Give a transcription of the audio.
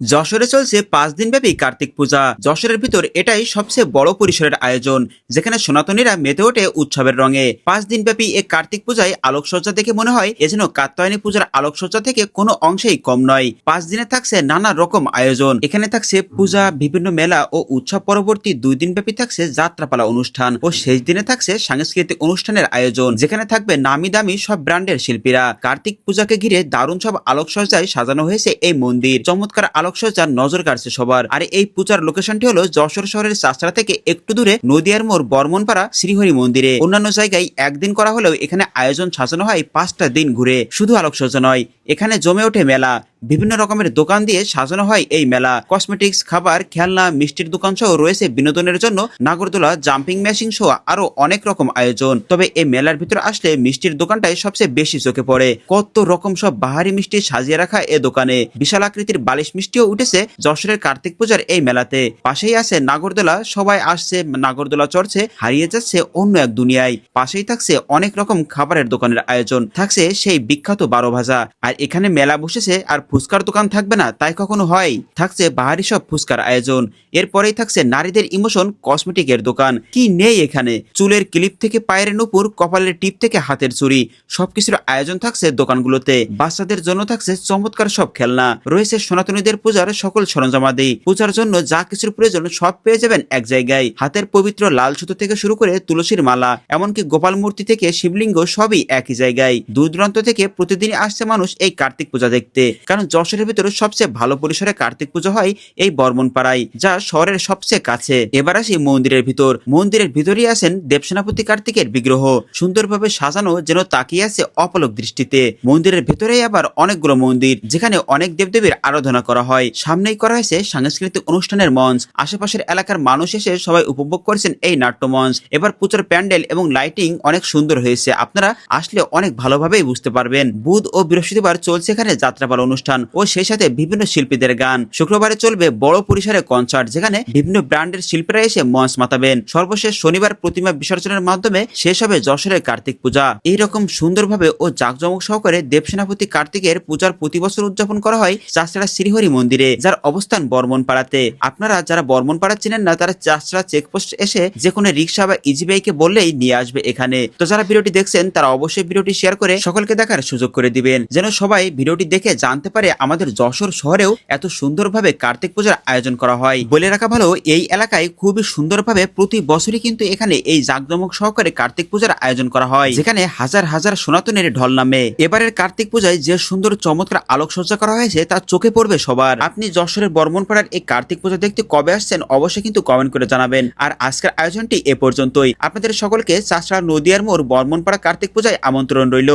যশোরে চলছে পাঁচ দিনব্যাপী কার্তিক পূজা। যশোরের ভিতর এটাই সবচেয়ে বড় পরিসরের আয়োজন, যেখানে সনাতনীরা মেতে ওঠে উৎসবের রঙে। পাঁচ দিনব্যাপী এ কার্তিক পূজায় আলোকসজ্জা দেখে মনে হয় এ যেন কাত্যায়নী পূজার আলোকসজ্জা থেকে কোনো অংশেই কম নয়। পাঁচ দিনে থাকছে নানা রকম আয়োজন। এখানে থাকছে পূজা, বিভিন্ন মেলা ও উৎসব পরবর্তী দুই দিনব্যাপী থাকছে যাত্রাপালা অনুষ্ঠান ও শেষ দিনে থাকছে সাংস্কৃতিক অনুষ্ঠানের আয়োজন, যেখানে থাকবে নামি দামি সব ব্র্যান্ডের শিল্পীরা। কার্তিক পূজাকে ঘিরে দারুণ সব আলোকসজ্জায় সাজানো হয়েছে এই মন্দির। চমৎকার আলোকসজ্জার নজর কাটছে সবার। আর এই পূজার লোকেশনটি হলো যশোর শহরের চাষড়া থেকে একটু দূরে নদিয়ার মোড় বর্মনপাড়া শ্রীহরি মন্দিরে। অন্যান্য জায়গায় একদিন করা হলেও এখানে আয়োজন সাজানো হয় পাঁচটা দিন ঘুরে। শুধু আলোকসজ্জা নয়, এখানে জমে ওঠে মেলা। বিভিন্ন রকমের দোকান দিয়ে সাজানো হয় এই মেলা। কসমেটিক্স খাবার, খেলনা, মিষ্টির দোকান সহ রয়েছে বিনোদনের জন্য নাগরদোলা জাম্পিং মেশিন সহ আরও অনেক রকম আয়োজন। তবে এই মেলার ভিতরে আসলে মিষ্টির দোকানটাই সবচেয়ে বেশি চোখে পড়ে। কত রকম সব বাহারি মিষ্টি সাজিয়ে রাখা এ দোকানে। বিশাল আকৃতির বালিশ মিষ্টিও উঠেছে যশোরের কার্তিক পূজার এই মেলাতে। পাশেই আছে নাগরদোলা, সবাই আসছে, নাগরদোলা চড়ছে, হারিয়ে যাচ্ছে অন্য এক দুনিয়ায়। পাশেই থাকছে অনেক রকম খাবারের দোকানের আয়োজন। থাকছে সেই বিখ্যাত বারো ভাজা। আর এখানে মেলা বসেছে আর ফুচকার দোকান থাকবে না, তাই কখনো হয়। থাকছে বাহারি সব ফুচকার আয়োজন। এরপরেই থাকছে নারীদের ইমোশন কসমেটিকের দোকান। কি নেই এখানে? চুলের ক্লিপ থেকে পায়ের নুপুর, কপালের টিপ থেকে হাতের চুড়ি। সবকিছুর আয়োজন থাকছে দোকানগুলোতে। বাচ্চাদের জন্য থাকছে চমৎকার সব খেলনা। রয়েছে সনাতনীদের পূজার সকল সরঞ্জামাদি পূজার জন্য যা কিছুর প্রয়োজন সব পেয়ে যাবেন এক জায়গায়। হাতের পবিত্র লাল সুতো থেকে শুরু করে তুলসীর মালা, এমনকি গোপাল মূর্তি থেকে শিবলিঙ্গ সবই একই জায়গায়। দূর দূরান্ত থেকে প্রতিদিনই আসছে মানুষ এই কার্তিক পূজা দেখতে। কারণ যশোরের ভিতরে সবচেয়ে ভালো পরিসরে কার্তিক পুজো হয় এই বর্মন পাড়ায় যা শহরের সবচেয়ে কাছে। এবার আসি মন্দিরের ভিতর। মন্দিরের ভিতরেই আছেন দেবসেনাপতি কার্তিকের বিগ্রহ। সুন্দরভাবে সাজানো যেন তাকিয়ে আছে অপলক দৃষ্টিতে। মন্দিরের ভেতরেই আবার অনেকগুলো মন্দির, যেখানে অনেক দেবদেবীর আরাধনা করা হয়। সামনেই করা হয়েছে সাংস্কৃতিক অনুষ্ঠানের মঞ্চ। আশেপাশের এলাকার মানুষ এসে সবাই উপভোগ করেছেন এই নাট্যমঞ্চ এবার পুজোর প্যান্ডেল এবং লাইটিং অনেক সুন্দর হয়েছে। আপনারা আসলে অনেক ভালোভাবেই বুঝতে পারবেন। বুধ ও বৃহস্পতিবার চলছে এখানে যাত্রাপালা অনুষ্ঠান। ও সেই সাথে বিভিন্ন শিল্পীদের গান। শুক্রবারে চলবে বড় পরিসরে কনসার্ট যেখানে বিভিন্ন ব্র্যান্ডের শিল্পীরা এসে মঞ্চ মাতাবেন। সর্বশেষ শনিবার প্রতিমা বিসর্জনের মাধ্যমে শেষ হবে যশোরের কার্তিক পূজা। এইরকম সুন্দরভাবে ও জাঁকজমক সহকারে দেবসেনাপতি কার্তিকের পূজার প্রতি বছর উদযাপন করা হয় চাষড়া শ্রীহরি মন্দিরে, যার অবস্থান বর্মন পাড়াতে আপনারা যারা বর্মন পাড়া চিনেন না, তারা চাষড়া চেকপোস্ট এসে যে কোনো রিক্সা বা ইজি বাইকে বললেই নিয়ে আসবে এখানে। তো যারা ভিডিওটি দেখছেন, তারা অবশ্যই ভিডিওটি শেয়ার করে সকলকে দেখার সুযোগ করে দিবেন, যেন সবাই ভিডিওটি দেখে জানতে পারে আমাদের যশোর শহরেও এত সুন্দরভাবে কার্তিক পূজার আয়োজন করা হয়। বলে রাখা ভালো, এই এলাকায় খুবই সুন্দরভাবে প্রতি বছরই কিন্তু এখানে এই জাঁকজমক সহকারে কার্তিক পূজার আয়োজন করা হয়, যেখানে হাজার হাজার সনাতনের ঢল নামে। এবারের কার্তিক পূজায় যে সুন্দর চমৎকার আলোকসজ্জা করা হয়েছে তা চোখে পড়বে সবার। আপনি যশোরের বর্মনপাড়ার এই কার্তিক পূজা দেখতে কবে আসছেন অবশ্যই কিন্তু কমেন্ট করে জানাবেন। আর আজকের আয়োজনটি এ পর্যন্তই। আপনাদের সকলকে চাষড়া নদিয়ার মোড় বর্মনপাড়া কার্তিক পূজায় আমন্ত্রণ রইল।